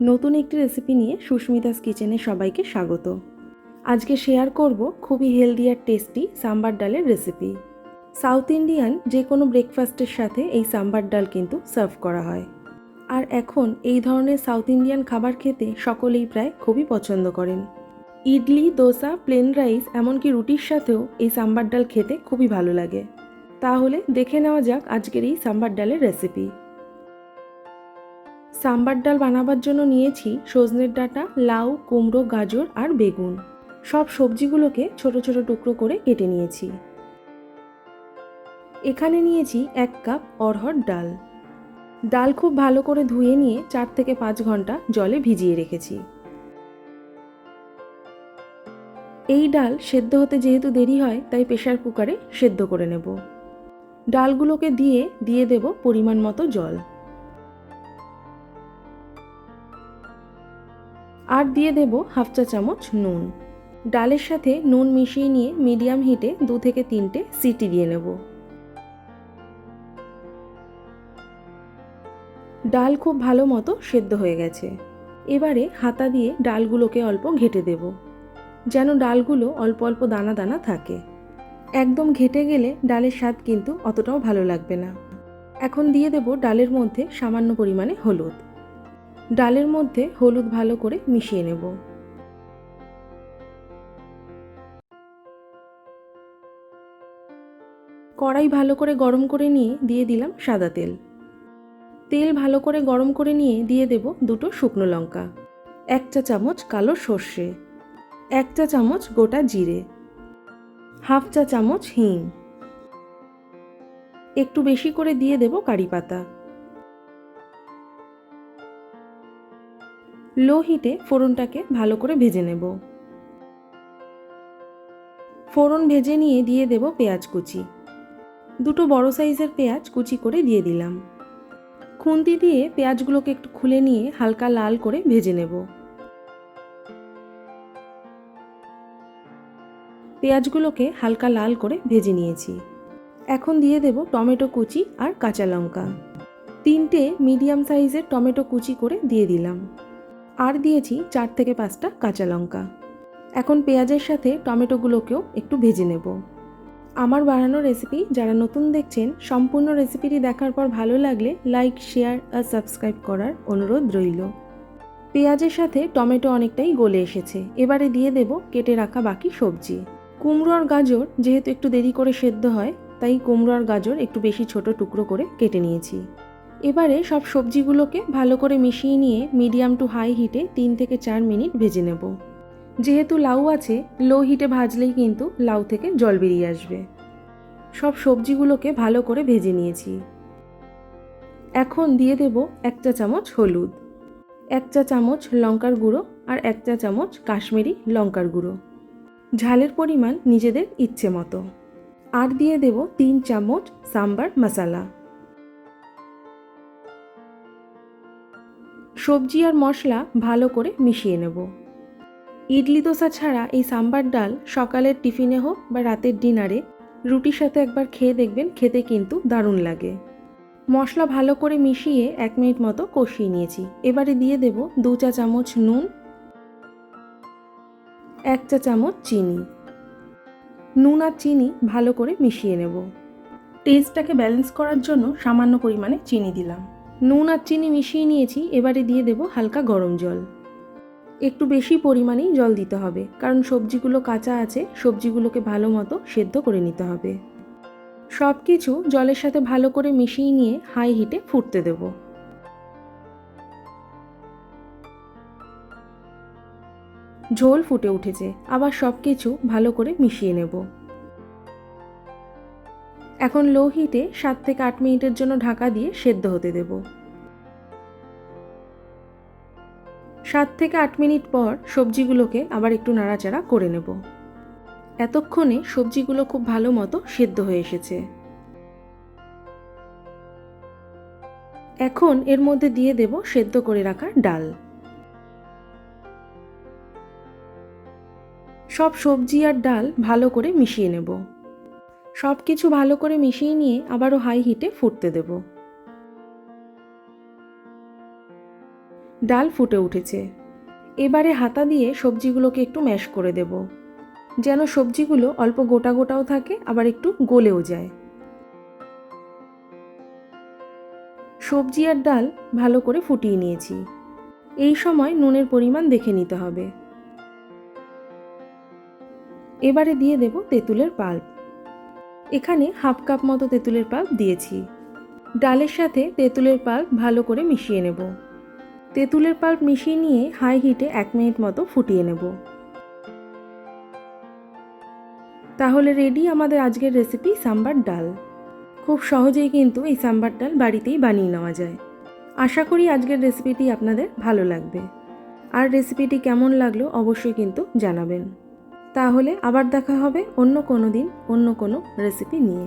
নতুন একটি রেসিপি নিয়ে সুস্মিতাস কিচেনে সবাইকে স্বাগত। আজকে শেয়ার করব খুবই হেলদি আর টেস্টি সাম্বার ডালের রেসিপি সাউথ ইন্ডিয়ান যে কোনো ব্রেকফাস্টের সাথে এই সাম্বার ডাল কিন্তু সার্ভ করা হয়। আর এখন এই ধরনের সাউথ ইন্ডিয়ান খাবার খেতে সকলেই প্রায় খুবই পছন্দ করেন। ইডলি, দোসা প্লেন রাইস এমনকি রুটির সাথেও এই সাম্বার ডাল খেতে খুবই ভালো লাগে। তাহলে দেখে নেওয়া যাক আজকের এই সাম্বার ডালের রেসিপি সাম্বার ডাল বানাবার জন্য নিয়েছি সজনের ডাঁটা, লাউ, কুমড়ো, গাজর আর বেগুন। সব সবজিগুলোকে ছোট ছোট টুকরো করে কেটে নিয়েছি। এখানে নিয়েছি এক কাপ অরহর ডাল। ডাল খুব ভালো করে ধুয়ে নিয়ে চার থেকে পাঁচ ঘণ্টা জলে ভিজিয়ে রেখেছি। এই ডাল সেদ্ধ হতে যেহেতু দেরি হয়, তাই প্রেশার কুকারে সেদ্ধ করে নেব। ডালগুলোকে দিয়ে দিয়ে দেব পরিমাণ মতো জল। আর দিয়ে দেব হাফ চা চামচ নুন। ডালের সাথে নুন মিশিয়ে নিয়ে মিডিয়াম হিটে দু থেকে তিনটে সিটি দিয়ে নেব। ডাল খুব ভালো মতো সেদ্ধ হয়ে গেছে। এবারে হাতা দিয়ে ডালগুলোকে অল্প ঘেটে দেব। যেন ডালগুলো অল্প অল্প দানা দানা থাকে। একদম ঘেটে গেলে ডালের স্বাদ কিন্তু অতটাও ভালো লাগবে না। এখন দিয়ে দেব ডালের মধ্যে সামান্য পরিমাণে হলুদ। ডালের মধ্যে হলুদ ভালো করে মিশিয়ে নেব। কড়াই ভালো করে গরম করে নিয়ে দিয়ে দিলাম সাদা তেল। তেল ভালো করে গরম করে নিয়ে দিয়ে দেব দুটো শুকনো লঙ্কা এক চা চামচ কালো সর্ষে এক চা চামচ গোটা জিরে, হাফ চা চামচ হিং। একটু বেশি করে দিয়ে দেব কারি পাতা। লো হিটে ফোড়নটাকে ভালো করে ভেজে নেব। ফোড়ন ভেজে নিয়ে দিয়ে দেব পেঁয়াজ কুচি। দুটো বড় সাইজের পেঁয়াজ কুচি করে দিয়ে দিলাম। খুন্তি দিয়ে পেঁয়াজগুলোকে একটু খুলে নিয়ে হালকা লাল করে ভেজে নেব। পেঁয়াজগুলোকে হালকা লাল করে ভেজে নিয়েছি। এখন দিয়ে দেব টমেটো কুচি আর কাঁচা লঙ্কা। তিনটে মিডিয়াম সাইজের টমেটো কুচি করে দিয়ে দিলাম। আর দিয়েছি চার থেকে পাঁচটা কাঁচা লঙ্কা। এখন পেঁয়াজের সাথে টমেটোগুলোকেও একটু ভেজে নেব। আমার বানানো রেসিপি যারা নতুন দেখছেন, সম্পূর্ণ রেসিপিটি দেখার পর ভালো লাগলে লাইক শেয়ার আর সাবস্ক্রাইব করার অনুরোধ রইল। পেঁয়াজের সাথে টমেটো অনেকটাই গলে এসেছে। এবারে দিয়ে দেব কেটে রাখা বাকি সবজি। কুমড়ো আর গাজর যেহেতু একটু দেরি করে সেদ্ধ হয়, তাই কুমড়ো আর গাজর একটু বেশি ছোট টুকরো করে কেটে নিয়েছি। এবারে সব সবজিগুলোকে ভালো করে মিশিয়ে নিয়ে মিডিয়াম টু হাই হিটে তিন থেকে চার মিনিট ভেজে নেব। যেহেতু লাউ আছে, লো হিটে ভাজলেই কিন্তু লাউ থেকে জল বেরিয়ে আসবে। সব সবজিগুলোকে ভালো করে ভেজে নিয়েছি। এখন দিয়ে দেব এক চা চামচ হলুদ, এক চা চামচ লঙ্কার গুঁড়ো আর এক চা চামচ কাশ্মীরি লঙ্কার গুঁড়ো। ঝালের পরিমাণ নিজেদের ইচ্ছে মতো। আর দিয়ে দেব তিন চামচ সাম্বার মশালা। সবজি আর মশলা ভালো করে মিশিয়ে নেব। ইডলি দোসা ছাড়া এই সাম্বার ডাল সকালের টিফিনে হোক বা রাতের ডিনারে, রুটির সাথে একবার খেয়ে দেখবেন খেতে কিন্তু দারুণ লাগে। মশলা ভালো করে মিশিয়ে এক মিনিট মতো কষিয়ে নিয়েছি। এবারে দিয়ে দেব দু চা চামচ নুন, এক চা চামচ চিনি। নুন আর চিনি ভালো করে মিশিয়ে নেব। টেস্টটাকে ব্যালেন্স করার জন্য সামান্য পরিমাণে চিনি দিলাম। নুন আর চিনি মিশিয়ে নিয়েছি, এবারে দিয়ে দেব হালকা গরম জল। একটু বেশি পরিমাণেই জল দিতে হবে, কারণ সবজিগুলো কাঁচা আছে, সবজিগুলোকে ভালো মতো সেদ্ধ করে নিতে হবে। সব কিছু জলের সাথে ভালো করে মিশিয়ে নিয়ে হাই হিটে ফুটতে দেব। ঝোল ফুটে উঠেছে, আবার সব কিছু ভালো করে মিশিয়ে নেব। এখন লো হিটে সাত থেকে আট মিনিটের জন্য ঢাকা দিয়ে সেদ্ধ হতে দেব। সাত থেকে আট মিনিট পর সবজিগুলোকে আবার একটু নাড়াচাড়া করে নেব। এতক্ষণে সবজিগুলো খুব ভালো মতো সেদ্ধ হয়ে এসেছে। এখন এর মধ্যে দিয়ে দেব সেদ্ধ করে রাখা ডাল। সব সবজি আর ডাল ভালো করে মিশিয়ে নেব। সব কিছু ভালো করে মিশিয়ে নিয়ে আবারও হাই হিটে ফুটতে দেব। ডাল ফুটে উঠেছে। এবারে হাতা দিয়ে সবজিগুলোকে একটু ম্যাশ করে দেব। যেন সবজিগুলো অল্প গোটা গোটাও থাকে, আবার একটু গলেও যায়। সবজি আর ডাল ভালো করে ফুটিয়ে নিয়েছি। এই সময় নুনের পরিমাণ দেখে নিতে হবে। এবারে দিয়ে দেব তেঁতুলের পাল্প। এখানে হাফ কাপ মতো তেঁতুলের পাল্প দিয়েছি। ডালের সাথে তেঁতুলের পাল্প ভালো করে মিশিয়ে নেব। তেঁতুলের পাল্প মিশিয়ে নিয়ে হাই হিটে এক মিনিট মতো ফুটিয়ে নেব। তাহলে রেডি আমাদের আজকের রেসিপি সাম্বার ডাল। খুব সহজেই কিন্তু এই সাম্বার ডাল বাড়িতেই বানিয়ে নেওয়া যায়। আশা করি আজকের রেসিপিটি আপনাদের ভালো লাগবে। আর রেসিপিটি কেমন লাগল অবশ্যই কিন্তু জানাবেন। তাহলে আবার দেখা হবে অন্য কোনো দিন অন্য কোনো রেসিপি নিয়ে।